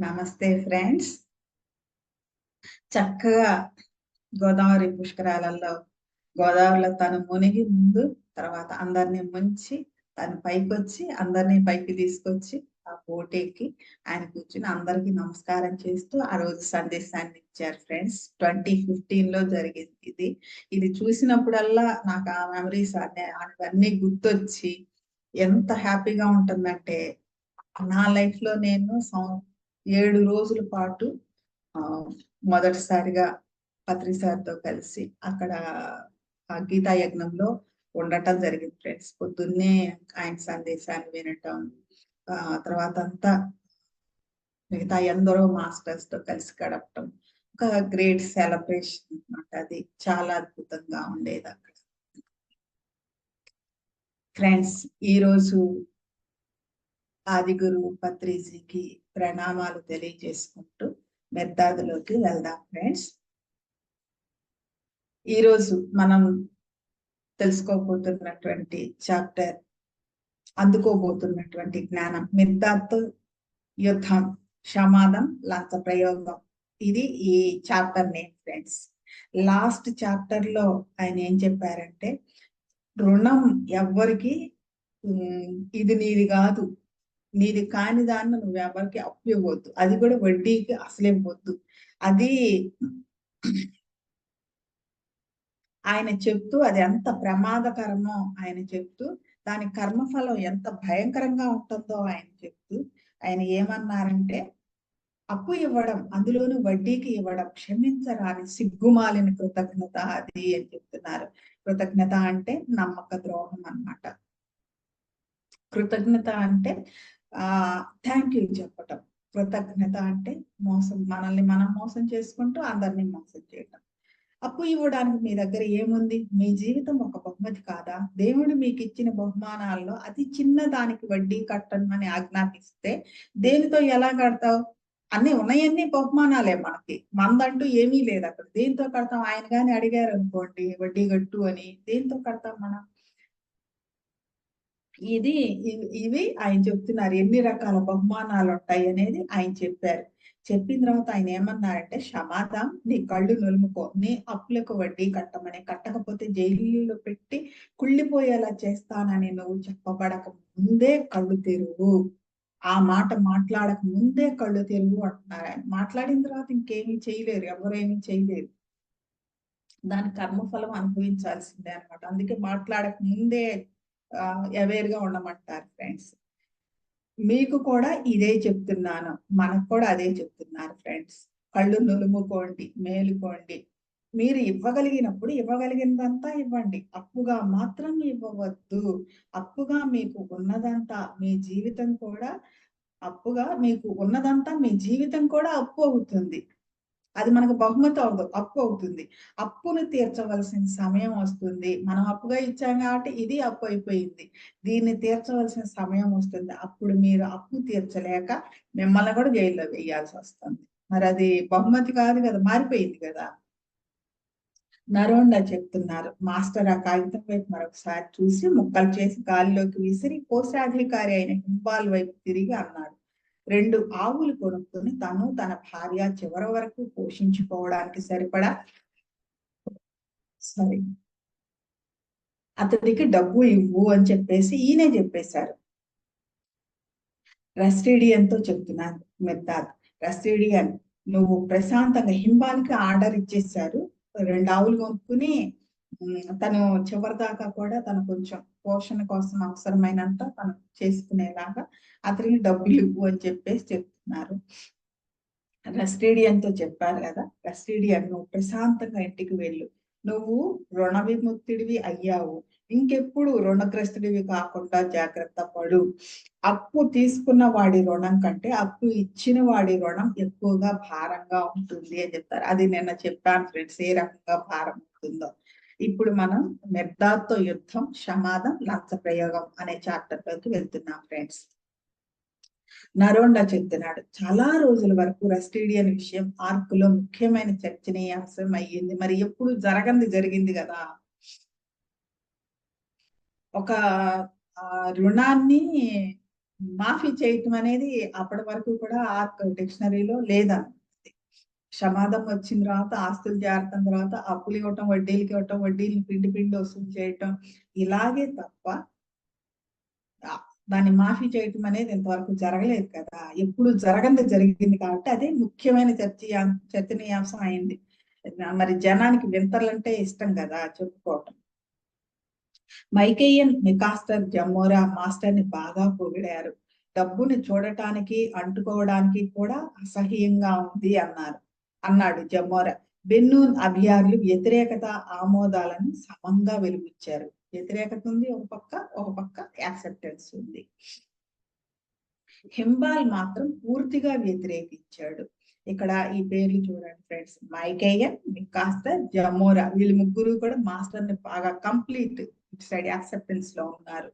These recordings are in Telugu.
నమస్తే ఫ్రెండ్స్. చక్కగా గోదావరి పుష్కరాలలో గోదావరిలో తను మునిగి ముందు తర్వాత అందరినీ ముంచి తను పైకి వచ్చి అందరినీ పైకి తీసుకొచ్చి ఆ పోటీకి ఆయన కూర్చుని అందరికి నమస్కారం చేస్తూ ఆ రోజు సందేశాన్ని ఇచ్చారు ఫ్రెండ్స్. ట్వంటీ ఫిఫ్టీన్లో జరిగింది ఇది. ఇది చూసినప్పుడల్లా నాకు ఆ మెమరీస్ అన్ని గుర్తొచ్చి ఎంత హ్యాపీగా ఉంటుందంటే నా లైఫ్లో నేను ఏడు రోజుల పాటు మొదటిసారిగా పత్రి సార్తో కలిసి అక్కడ గీతా యజ్ఞంలో ఉండటం జరిగింది ఫ్రెండ్స్. పొద్దున్నే ఆయన సందేశాన్ని వినటం తర్వాత అంతా మిగతా ఎందరో మాస్టర్స్తో కలిసి గడపటం ఒక గ్రేట్ సెలబ్రేషన్ అనమాట అది. చాలా అద్భుతంగా ఉండేది అక్కడ. ఫ్రెండ్స్ ఈరోజు ఆదిగురు పత్రిజీకి ప్రణామాలు తెలియజేసుకుంటూ మెద్దాదులోకి వెళ్దాం ఫ్రెండ్స్ ఈరోజు మనం తెలుసుకోబోతున్నటువంటి చాప్టర్ అందుకోబోతున్నటువంటి జ్ఞానం మిద్దాత్ యుద్ధం సమాధం లంచ ప్రయోగం. ఇది ఈ చాప్టర్ నేమ్ ఫ్రెండ్స్ లాస్ట్ చాప్టర్లో ఆయన ఏం చెప్పారంటే రుణం ఎవ్వరికి ఇది నీది కాదు. నీది కాని దాన్ని నువ్వు ఎవరికి అప్పు ఇవ్వద్దు అది కూడా వడ్డీకి అసలేం పోద్దు అది ఆయన చెప్తూ అది ఎంత ప్రమాదకరమో ఆయన చెప్తూ దాని కర్మఫలం ఎంత భయంకరంగా ఉంటుందో ఆయన చెప్తూ ఆయన ఏమన్నారంటే అప్పు ఇవ్వడం అందులోను వడ్డీకి ఇవ్వడం క్షమించరాని సిగ్గుమాలిన కృతజ్ఞత అది అని చెప్తున్నారు. కృతజ్ఞత అంటే నమ్మక ద్రోహం అన్నమాట. కృతజ్ఞత అంటే థ్యాంక్ యూ చెప్పటం. కృతజ్ఞత అంటే మోసం మనల్ని మనం మోసం చేసుకుంటూ అందరినీ మోసం చేయటం. అప్పు ఇవ్వడానికి మీ దగ్గర ఏముంది? మీ జీవితం ఒక బహుమతి కాదా? దేవుడు మీకు ఇచ్చిన బహుమానాల్లో అతి చిన్న దానికి వడ్డీ కట్టమని ఆజ్ఞాపిస్తే దేనితో ఎలా కడతావు? అన్ని ఉన్నాయన్నీ బహుమానాలే మనకి. మందంటూ ఏమీ లేదు అక్కడ. దేంతో కడతాం? ఆయన కానీ అడిగారు అనుకోండి వడ్డీ కట్టు అని దేంతో కడతాం మనం? ఇది ఇవి ఆయన చెప్తున్నారు. ఎన్ని రకాల బహుమానాలు ఉంటాయి అనేది ఆయన చెప్పారు. చెప్పిన తర్వాత ఆయన ఏమన్నారంటే క్షమాదాం నీ కళ్ళు నులుముకో నీ అప్పులకు వడ్డీ కట్టమని కట్టకపోతే జైలులో పెట్టి కుళ్ళిపోయేలా చేస్తానని నువ్వు చెప్పబడక ముందే కళ్ళు తెరువు. ఆ మాట మాట్లాడక ముందే కళ్ళు తెరువు అంటున్నారు ఆయన. మాట్లాడిన తర్వాత ఇంకేమీ చేయలేరు ఎవరేమీ చేయలేరు. దాని కర్మఫలం అనుభవించాల్సిందే అనమాట అందుకే మాట్లాడక ముందే అవేర్గా ఉండమంటారు ఫ్రెండ్స్ మీకు కూడా ఇదే చెప్తున్నాను. మనకు కూడా అదే చెప్తున్నారు ఫ్రెండ్స్ కళ్ళు నులుముకోండి మేలుకోండి. మీరు ఇవ్వగలిగినప్పుడు ఇవ్వగలిగినదంతా ఇవ్వండి. అప్పుగా మాత్రం ఇవ్వవద్దు. అప్పుగా మీకు ఉన్నదంతా మీ జీవితం కూడా అప్పుగా మీకు ఉన్నదంతా మీ జీవితం కూడా అప్పు అవుతుంది. అది మనకు బహుమతి అవ్వదు అప్పు అవుతుంది. అప్పును తీర్చవలసిన సమయం వస్తుంది. మనం అప్పుగా ఇచ్చాం కాబట్టి ఇది అప్పు అయిపోయింది. దీన్ని తీర్చవలసిన సమయం వస్తుంది. అప్పుడు మీరు అప్పు తీర్చలేక మిమ్మల్ని కూడా జైల్లో వేయాల్సి వస్తుంది. మరి అది బహుమతి కాదు కదా మారిపోయింది కదా. నరోండ చెప్తున్నారు. మాస్టర్ ఆ కాగితం వైపు మరొకసారి చూసి ముక్కలు చేసి గాలిలోకి విసిరి కోశాధికారి అయిన హింబాల్ వైపు తిరిగి అన్నాడు. రెండు ఆవులు కొనుక్కొని తను తన భార్య చివరి వరకు పోషించుకోవడానికి సరిపడా సారీ. అతడికి డబ్బు ఇవ్వు అని చెప్పేసి ఈయనే చెప్పేశారు. రస్టేడియన్తో చెప్తున్నాను మెద్దాద్ రస్టేడియన్ నువ్వు ప్రశాంతంగా హింబానికి ఆర్డర్ ఇచ్చేసారు రెండు ఆవులు కొనుక్కుని తను చివరి దాకా కూడా తను కొంచెం పోషణ కోసం అవసరమైనంత తను చేసుకునేలాగా అతనికి డబ్బులు ఇవ్వు అని చెప్పేసి చెప్తున్నారు. రెస్టీడియన్తో చెప్పారు కదా రెస్టీడియన్ నువ్వు ప్రశాంతంగా ఇంటికి వెళ్ళు. నువ్వు రుణ విముక్తుడివి అయ్యావు. ఇంకెప్పుడు రుణగ్రస్తుడివి కాకుండా జాగ్రత్త పడు. అప్పు తీసుకున్న వాడి రుణం కంటే అప్పు ఇచ్చిన వాడి రుణం ఎక్కువగా భారంగా ఉంటుంది అని చెప్తారు. అది నిన్న చెప్పాను ఫ్రెండ్స్ ఏ రకంగా భారం ఉంటుందో. ఇప్పుడు మనం మెర్దాతో యుద్ధం సమాధం లంచ ప్రయోగం అనే చాప్టర్లోకి వెళ్తున్నాం ఫ్రెండ్స్ నరోండా చెప్తున్నాడు చాలా రోజుల వరకు రస్టీడియన్ విషయం ఆర్క్లో ముఖ్యమైన చర్చనీయాంశం అయ్యింది. మరి ఎప్పుడు జరగంది జరిగింది కదా? ఒక రుణాన్ని మాఫీ చేయటం అనేది అప్పటి వరకు కూడా ఆర్క్ డిక్షనరీలో లేదన్నమాట. సమాధం వచ్చిన తర్వాత ఆస్తులు చేరటం తర్వాత అప్పులు ఇవ్వటం వడ్డీలకి ఇవ్వటం వడ్డీలు పిండి పిండి వసూలు చేయటం ఇలాగే తప్ప దాన్ని మాఫీ చేయటం అనేది ఇంతవరకు జరగలేదు కదా. ఎప్పుడు జరగంది జరిగింది కాబట్టి అదే ముఖ్యమైన చర్చ చర్చనీయాంశం అయింది. మరి జనానికి వింతలంటే ఇష్టం కదా చెప్పుకోవటం. మైకేయన్ మికాస్టర్ జమ్మోరా మాస్టర్ని బాగా పొగిడారు. డబ్బుని చూడటానికి అంటుకోవడానికి కూడా అసహ్యంగా ఉంది అన్నారు. అన్నాడు జమ్మోరా బెన్నూన్ అభియార్లు వ్యతిరేకత ఆమోదాలను సమంగా వెలిపించారు వ్యతిరేకత ఉంది ఒక పక్క ఒక పక్క యాక్సెప్టెన్స్ ఉంది. హింబాల్ మాత్రం పూర్తిగా వ్యతిరేకించాడు. ఇక్కడ ఈ పేర్లు చూడండి ఫ్రెండ్స్. మైకేయ కాస్త జమోరా వీళ్ళు ముగ్గురు కూడా మాస్టర్ని బాగా కంప్లీట్ ఇటు సైడ్ యాక్సెప్టెన్స్లో ఉన్నారు.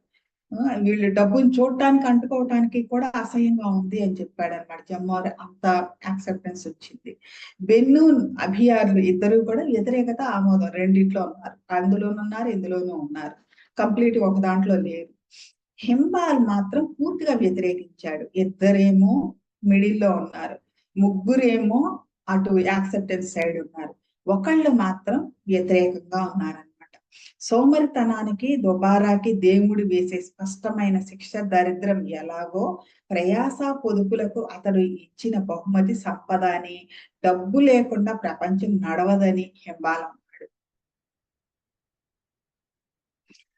వీళ్ళు డబ్బుని చూడటానికి అంటుకోవటానికి కూడా అసహ్యంగా ఉంది అని చెప్పాడు అనమాట జమ్మార్ అంత యాక్సెప్టెన్స్ వచ్చింది. బెన్ను అభియార్లు ఇద్దరు కూడా వ్యతిరేకత ఆమోదం. రెండిట్లో ఉన్నారు. అందులోనూ ఉన్నారు ఇందులోనూ ఉన్నారు. కంప్లీట్ ఒక దాంట్లో లేరు. హింబాల్ మాత్రం పూర్తిగా వ్యతిరేకించాడు. ఇద్దరేమో మిడిల్లో ఉన్నారు. ముగ్గురేమో అటు యాక్సెప్టెన్స్ సైడ్ ఉన్నారు. ఒకళ్ళు మాత్రం వ్యతిరేకంగా ఉన్నారు సోమరితనానికి దుబారాకి దేవుడు వేసే స్పష్టమైన శిక్ష దరిద్రం ఎలాగో ప్రయాస పొదుపులకు అతడు ఇచ్చిన బహుమతి సంపద అని డబ్బు లేకుండా ప్రపంచం నడవదని హింబాలం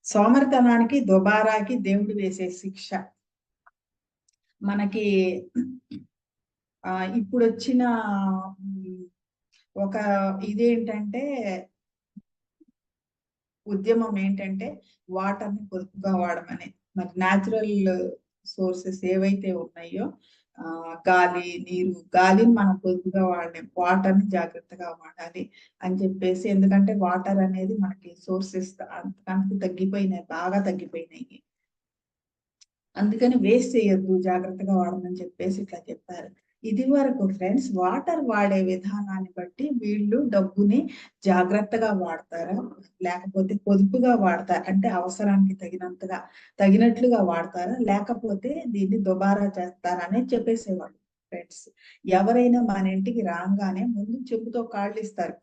సోమరితనానికి దుబారాకి దేవుడు వేసే శిక్ష. మనకి ఇప్పుడు వచ్చిన ఒక ఇదేంటంటే ఉద్యమం ఏంటంటే వాటర్ని పొదుపుగా వాడమని. మరి న్యాచురల్ సోర్సెస్ ఏవైతే ఉన్నాయో ఆ గాలి నీరు గాలిని మనం పొదుపుగా వాడలేం. వాటర్ని జాగ్రత్తగా వాడాలి అని చెప్పేసి. ఎందుకంటే వాటర్ అనేది మనకి సోర్సెస్ అంతకంటే తగ్గిపోయినాయి బాగా తగ్గిపోయినాయి. అందుకని వేస్ట్ చేయొద్దు జాగ్రత్తగా వాడమని చెప్పేసి ఇట్లా చెప్పారు. ఇది వరకు ఫ్రెండ్స్ వాటర్ వాడే విధానాన్ని బట్టి వీళ్ళు డబ్బుని జాగ్రత్తగా వాడతారా? లేకపోతే పొదుపుగా వాడతారు? అంటే అవసరానికి తగినంతగా తగినట్లుగా వాడతారా? లేకపోతే దీన్ని దుబారా చేస్తారా? అనేది చెప్పేసేవాళ్ళు. ఫ్రెండ్స్ ఎవరైనా మన ఇంటికి రాగానే ముందు చెంబుతో కాళ్ళు ఇస్తారు.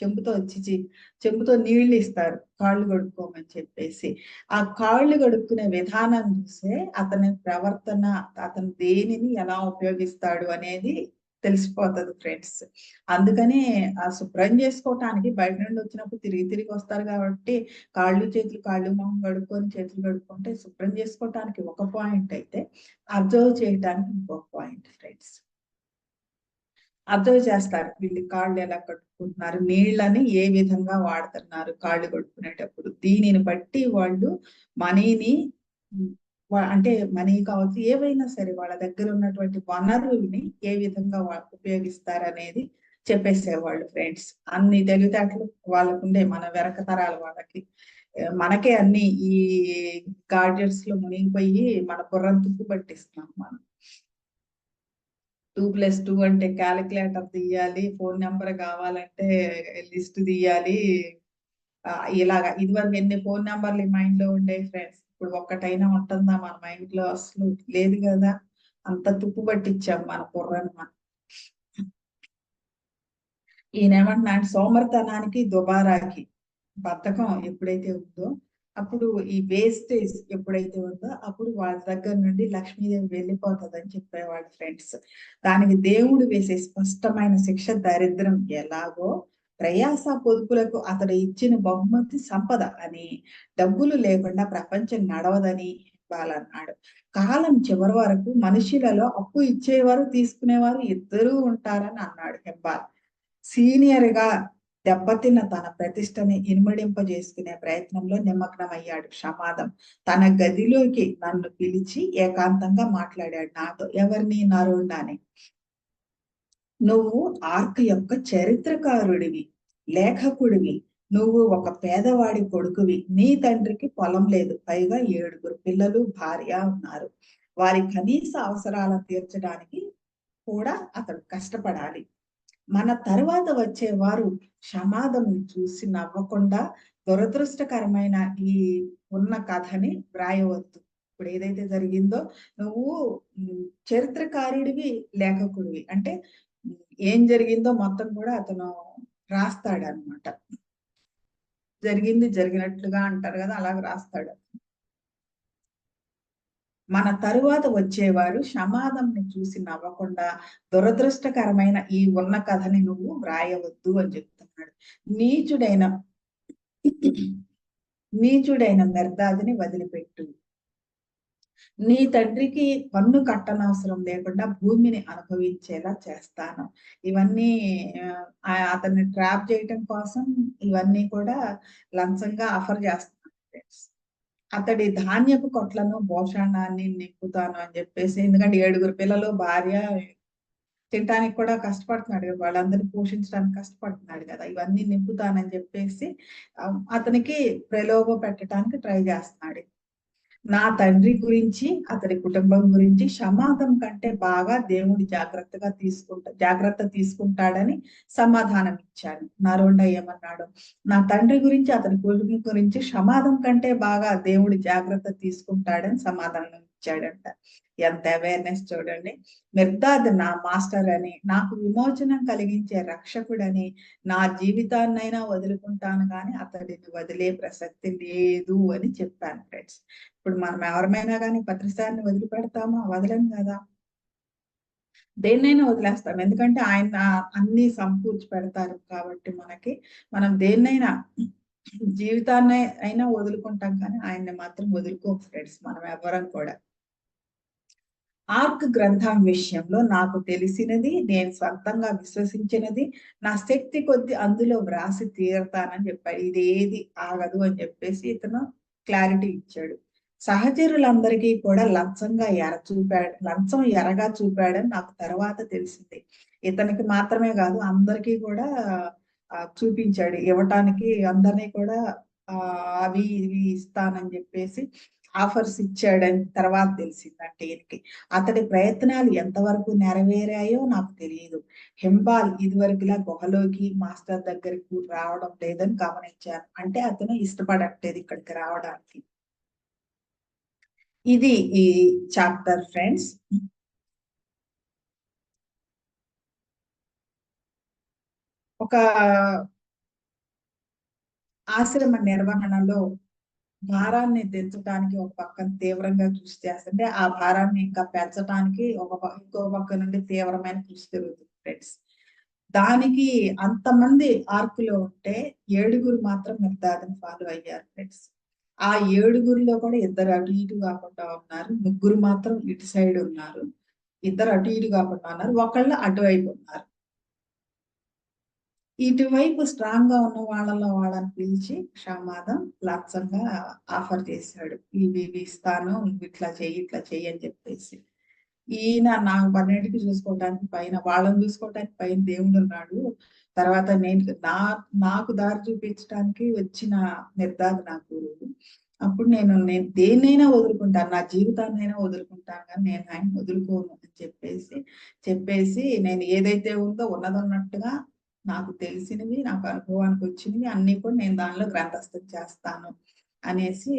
చెంబుతో వచ్చి చెంబుతో నీళ్ళు ఇస్తారు. కాళ్ళు కడుక్కోమని చెప్పేసి. ఆ కాళ్ళు కడుక్కునే విధానం చూసే అతని ప్రవర్తన అతను దేనిని ఎలా ఉపయోగిస్తాడు అనేది తెలిసిపోతుంది ఫ్రెండ్స్ అందుకని ఆ శుభ్రం చేసుకోవటానికి బయట నుండి వచ్చినప్పుడు తిరిగి తిరిగి వస్తారు కాబట్టి కాళ్ళు చేతులు కాళ్ళు మొహం కడుక్కొని చేతులు కడుక్కుంటే శుభ్రం చేసుకోవటానికి ఒక పాయింట్ అయితే అబ్జర్వ్ చేయటానికి ఇంకొక పాయింట్ ఫ్రెండ్స్ అబ్జర్వ్ చేస్తారు. వీళ్ళు కాళ్ళు ఎలా కట్టుకుంటున్నారు నీళ్ళని ఏ విధంగా వాడుతున్నారు? కాళ్ళు కడుక్కునేటప్పుడు దీనిని బట్టి వాళ్ళు మనీని అంటే మనీ కావచ్చు ఏవైనా సరే వాళ్ళ దగ్గర ఉన్నటువంటి వనరుల్ని ఏ విధంగా వా- ఉపయోగిస్తారనేది చెప్పేసేవాళ్ళు ఫ్రెండ్స్. అన్ని తెలివితేటలు వాళ్ళకుండే మన వెనక తరాలు వాళ్ళకి. మనకే అన్ని ఈ గాడ్జెట్స్లో మునిగిపోయి మన బుర్రం తుప్పు పట్టిస్తున్నాం మనం. టూ ప్లస్ టూ అంటే క్యాలిక్యులేటర్ తీయాలి ఫోన్ నెంబర్ కావాలంటే లిస్ట్ తీయాలి. ఇలాగా ఇలాగా ఇదివరకు ఎన్ని ఫోన్ నెంబర్లు మైండ్లో ఉండే ఫ్రెండ్స్? ఇప్పుడు ఒక్కటైనా ఉంటుందా మన మైండ్లో అసలు లేదు కదా అంత తుప్పు పట్టించాం మన కుర్రను మనం. ఈయనేమంటున్నా సోమర్తనానికి దుబారాకి బద్ధకం ఎప్పుడైతే ఉందో అప్పుడు ఈ వేస్టేజ్ ఎప్పుడైతే ఉందో అప్పుడు వాళ్ళ దగ్గర నుండి లక్ష్మీదేవి వెళ్ళిపోతుంది అని చెప్పేవాడు ఫ్రెండ్స్. దానికి దేవుడు వేసే స్పష్టమైన శిక్ష దరిద్రం ఎలాగో ప్రయాస పొదుపులకు అతడు ఇచ్చిన బహుమతి సంపద అని డబ్బులు లేకుండా ప్రపంచం నడవదని వాళ్ళన్నాడు కాలం చివరి వరకు మనుషులలో అప్పు ఇచ్చేవారు తీసుకునేవారు ఇద్దరూ ఉంటారని అన్నాడు హెబ్బాల్. సీనియర్గా దెబ్బతిన్న తన ప్రతిష్టని ఇనుమడింపజేసుకునే ప్రయత్నంలో నిమగ్నమయ్యాడు ప్రమాదం. తన గదిలోకి నన్ను పిలిచి ఏకాంతంగా మాట్లాడాడు. నాతో ఎవరిని నరుండాని? నువ్వు ఆర్క్ యొక్క చరిత్రకారుడివి లేఖకుడివి నువ్వు ఒక పేదవాడి కొడుకువి. నీ తండ్రికి పొలం లేదు పైగా ఏడుగురు పిల్లలు భార్య ఉన్నారు. వారి కనీస అవసరాలను తీర్చడానికి కూడా అతడు కష్టపడాలి. మన తరువాత వచ్చేవారు సమాధం చూసి నవ్వకుండా దురదృష్టకరమైన ఈ ఉన్న కథని వ్రాయవద్దు. ఇప్పుడు ఏదైతే జరిగిందో నువ్వు చరిత్రకారుడివి లేఖకుడివి. అంటే ఏం జరిగిందో మొత్తం కూడా అతను రాస్తాడు అనమాట జరిగింది జరిగినట్లుగా అంటారు కదా అలాగ రాస్తాడు. మన తరువాత వచ్చేవారు సమాధంని చూసి నవ్వకుండా దురదృష్టకరమైన ఈ ఉన్న కథని నువ్వు వ్రాయవద్దు అని చెప్తున్నాడు. నీచుడైన నీచుడైన మెర్దాదిని వదిలిపెట్టు. నీ తండ్రికి పన్ను కట్టనవసరం లేకుండా భూమిని అనుభవించేలా చేస్తాను. ఇవన్నీ అతన్ని ట్రాప్ చేయటం కోసం ఇవన్నీ కూడా లంచంగా ఆఫర్ చేస్తున్నాను ఫ్రెండ్స్ అతడి ధాన్యపు కొట్లను భోషణాన్ని నింపుతాను అని చెప్పేసి ఎందుకంటే ఏడుగురు పిల్లలు భార్య తినడానికి కూడా కష్టపడుతున్నాడు కదా వాళ్ళందరినీ పోషించడానికి కష్టపడుతున్నాడు కదా ఇవన్నీ నింపుతానని చెప్పేసి అతనికి ప్రలోభ పెట్టడానికి ట్రై చేస్తున్నాడు. నా తండ్రి గురించి అతడి కుటుంబం గురించి సమాధం కంటే బాగా దేవుడి జాగ్రత్తగా తీసుకుంటా జాగ్రత్త తీసుకుంటాడని సమాధానం ఇచ్చాను నరోండ ఏమన్నాడు? నా తండ్రి గురించి అతని కుటుంబం గురించి సమాధం కంటే బాగా దేవుడి జాగ్రత్త తీసుకుంటాడని సమాధానం ఇచ్చాడంట. ఎంత అవేర్నెస్ చూడండి. మిర్దాద్ నా మాస్టర్ అని నాకు విమోచనం కలిగించే రక్షకుడని నా జీవితాన్నైనా వదులుకుంటాను కానీ అతడిని వదిలే ప్రసక్తి లేదు అని చెప్పాను ఫ్రెండ్స్ ఇప్పుడు మనం ఎవరిమైనా కానీ పత్రిసారిని వదిలిపెడతామా? వదలం కదా. దేన్నైనా వదిలేస్తాం. ఎందుకంటే ఆయన అన్ని సమకూర్చి పెడతారు కాబట్టి మనకి. మనం దేన్నైనా జీవితాన్ని అయినా వదులుకుంటాం కానీ ఆయన్ని మాత్రం వదులుకోం ఫ్రెండ్స్ మనం ఎవరం కూడా. ఆర్క్ గ్రంథం విషయంలో నాకు తెలిసినది నేను స్వంతంగా విశ్వసించినది నా శక్తి కొద్ది అందులో వ్రాసి తీరతానని చెప్పాడు. ఇది ఏది ఆగదు అని చెప్పేసి ఇతను క్లారిటీ ఇచ్చాడు. సహచరులందరికీ కూడా లంచంగా ఎర చూపాడు లంచం ఎరగా చూపాడని నాకు తర్వాత తెలిసింది. ఇతనికి మాత్రమే కాదు అందరికీ కూడా చూపించాడు. ఇవ్వటానికి అందరినీ కూడా ఆ అవి ఇవి ఇస్తానని చెప్పేసి ఆఫర్స్ ఇచ్చాడని తర్వాత తెలిసిందంటే ఈయనకి అతడి ప్రయత్నాలు ఎంతవరకు నెరవేరాయో నాకు తెలియదు హింబాల్ ఇదివరకులా గుహలోకి మాస్టర్ దగ్గరకు రావడం లేదని గమనించాను. అంటే అతను ఇష్టపడట్లేదు ఇక్కడికి రావడానికి. ఇది ఈ చాప్టర్ ఫ్రెండ్స్. ఒక ఆశ్రమ నిర్వహణలో భారాన్ని దించడానికి ఒక పక్కన తీవ్రంగా కృషి చేస్తుంటే ఆ భారాన్ని ఇంకా పెంచడానికి ఒక ఇంకో పక్క నుండి తీవ్రమైన కృషి జరుగుతుంది ఫ్రెండ్స్ దానికి అంతమంది ఆర్కులో ఉంటే ఏడుగురు మాత్రం మిగతాదని ఫాలో అయ్యారు ఫ్రెండ్స్ ఆ ఏడుగురిలో కూడా ఇద్దరు అటు ఇటు కాకుండా ఉన్నారు ముగ్గురు మాత్రం ఇటు సైడ్ ఉన్నారు ఇద్దరు అటు ఇటు కాకుండా ఉన్నారు ఒకళ్ళు అటువైపు ఉన్నారు. ఇటువైపు స్ట్రాంగ్గా ఉన్న వాళ్ళలో వాళ్ళని పిలిచి క్షమాదం లక్షంగా ఆఫర్ చేశాడు. ఇవి ఇవి ఇస్తాను ఇట్లా చెయ్యి ఇట్లా చెయ్యి అని చెప్పేసి. ఈయన నాకు పన్నెండుకి చూసుకోవడానికి పైన వాళ్ళని చూసుకోవడానికి పైన దేవుడు ఉన్నాడు. తర్వాత నేను నా నాకు దారి చూపించడానికి వచ్చిన నిర్ధారణ నా గురువు. అప్పుడు నేను నేను దేన్నైనా వదులుకుంటాను. నా జీవితాన్నైనా వదులుకుంటాను కానీ నేను ఆయన వదులుకోను అని చెప్పేసి చెప్పేసి నేను ఏదైతే ఉందో ఉన్నదన్నట్టుగా నాకు తెలిసినవి నాకు అనుభవానికి వచ్చినవి అన్ని కూడా నేను దానిలో గ్రంథస్థం చేస్తాను అనేసి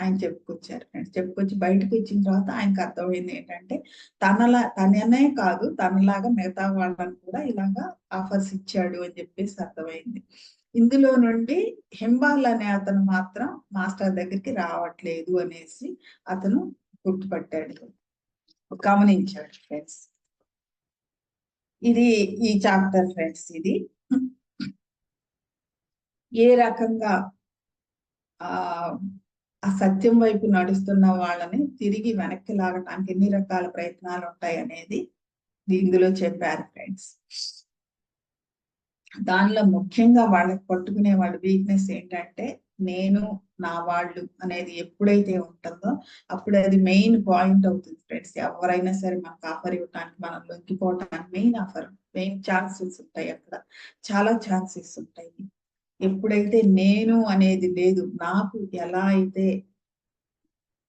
ఆయన చెప్పుకొచ్చారు ఫ్రెండ్స్. చెప్పుకొచ్చి బయటకు వచ్చిన తర్వాత ఆయనకు అర్థమైంది ఏంటంటే తనలా తననే కాదు తనలాగా మిగతా వాళ్ళని కూడా ఇలాగా ఆఫర్స్ ఇచ్చాడు అని చెప్పేసి అర్థమైంది. ఇందులో నుండి హింబాల్ అనే అతను మాత్రం మాస్టర్ దగ్గరికి రావట్లేదు అనేసి అతను గుర్తుపట్టాడు గమనించాడు ఫ్రెండ్స్. ఇది ఈ చాప్టర్ ఫ్రెండ్స్ ఇది. ఏ రకంగా ఆ ఆ సత్యం వైపు నడుస్తున్న వాళ్ళని తిరిగి వెనక్కి లాగటానికి ఎన్ని రకాల ప్రయత్నాలు ఉంటాయి అనేది ఇందులో చెప్పారు ఫ్రెండ్స్ దానిలో ముఖ్యంగా వాళ్ళకి పట్టుకునే వాళ్ళ వీక్నెస్ ఏంటంటే నేను నా వాళ్ళు అనేది ఎప్పుడైతే ఉంటుందో అప్పుడు అది మెయిన్ పాయింట్ అవుతుంది ఫ్రెండ్స్ ఎవరైనా సరే మనకు ఆఫర్ ఇవ్వటానికి మనం లొంగిపోవటానికి మెయిన్ ఆఫర్ మెయిన్ ఛాన్సెస్ ఉంటాయి అక్కడ. చాలా ఛాన్సెస్ ఉంటాయి. ఎప్పుడైతే నేను అనేది లేదు నాకు ఎలా అయితే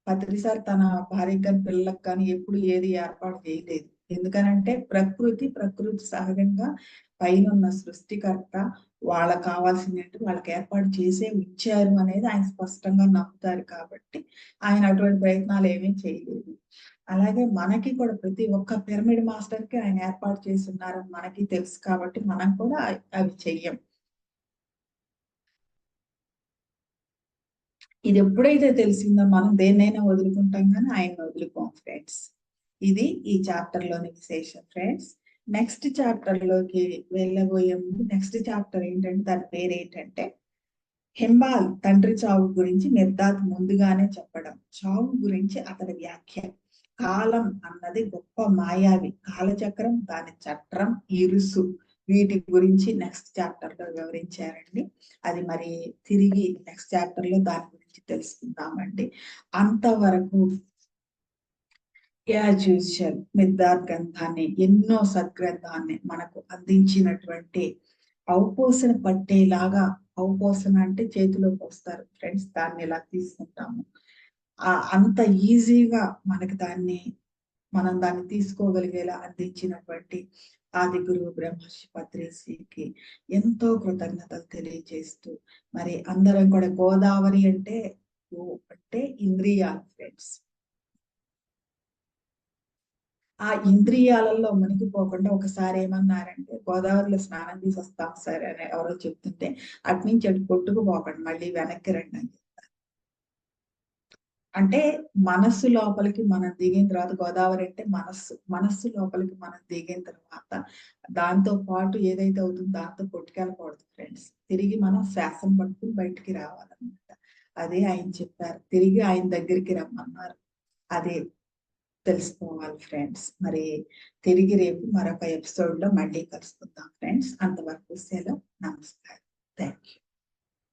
పత్రిసారి తన భార్యకు కానీ పిల్లలకు కానీ ఎప్పుడు ఏది ఏర్పాటు చేయలేదు. ఎందుకనంటే ప్రకృతి ప్రకృతి సహజంగా పైన ఉన్న సృష్టికర్త వాళ్ళకి కావాల్సింది ఏంటి? వాళ్ళకి ఏర్పాటు చేసే ఇచ్చారు అనేది ఆయన స్పష్టంగా నమ్ముతారు కాబట్టి ఆయన అటువంటి ప్రయత్నాలు ఏమీ చేయలేదు. అలాగే మనకి కూడా ప్రతి ఒక్క పిరమిడ్ మాస్టర్కి ఆయన ఏర్పాటు చేస్తున్నారని మనకి తెలుసు కాబట్టి మనం కూడా అవి చెయ్యం. ఇది ఎప్పుడైతే తెలిసిందో మనం దేన్నైనా వదులుకుంటాం కానీ ఆయన వదులుకోం ఫ్రెండ్స్. ఇది ఈ చాప్టర్లోని విశేషం ఫ్రెండ్స్. నెక్స్ట్ చాప్టర్లోకి వెళ్ళబోయే ముందు నెక్స్ట్ చాప్టర్ ఏంటంటే దాని పేరు ఏంటంటే హెంబాల్ తండ్రి చావు గురించి నిర్దాత్ ముందుగానే చెప్పడం. చావు గురించి అతడి వ్యాఖ్య. కాలం అన్నది గొప్ప మాయావి. కాలచక్రం దాని చట్రం ఇరుసు. వీటి గురించి నెక్స్ట్ చాప్టర్లో వివరించారండి. అది మరి తిరిగి నెక్స్ట్ చాప్టర్లో దాని గురించి తెలుసుకుందామండి. అంతవరకు యాజ్ యూజువల్ మిద్దార్ గ్రంథాన్ని ఎన్నో సద్గ్రంథాన్ని మనకు అందించినటువంటి ఔపోసన పట్టేలాగా అవపోసన అంటే చేతిలోకి వస్తారు ఫ్రెండ్స్ దాన్ని ఎలా తీసుకుంటాము? ఆ అంత ఈజీగా మనకి దాన్ని మనం దాన్ని తీసుకోగలిగేలా అందించినటువంటి ఆది గురువు బ్రహ్మర్షి పత్రిశ్రీకి ఎంతో కృతజ్ఞతలు తెలియజేస్తూ మరి అందరం కూడా గోదావరి అంటే అంటే ఇంద్రియాలు ఫ్రెండ్స్. ఆ ఇంద్రియాలలో మునిగిపోకుండా ఒకసారి ఏమన్నారంటే గోదావరిలో స్నానం తీసి వస్తాం సరే అని ఎవరో చెప్తుంటే అటు నుంచి అటు కొట్టుకుపోకండి మళ్ళీ వెనక్కి రండి అని చెప్తారు అంటే మనస్సు లోపలికి మనం దిగిన తర్వాత గోదావరి అంటే మనస్సు మనస్సు లోపలికి మనం దిగిన తర్వాత దాంతో పాటు ఏదైతే అవుతుందో దాంతో కొట్టుకెళ్ళకూడదు ఫ్రెండ్స్ తిరిగి మనం శ్వాసం పట్టుకుని బయటికి రావాలన్నమాట. అదే ఆయన చెప్పారు. తిరిగి ఆయన దగ్గరికి రమ్మన్నారు. అదే తెలుసుకోవాలి ఫ్రెండ్స్ మరి తిరిగి రేపు మరొక ఎపిసోడ్లో మళ్ళీ కలుసుకుందాం ఫ్రెండ్స్ అంతవరకు సెలవు. నమస్కారం. Thank you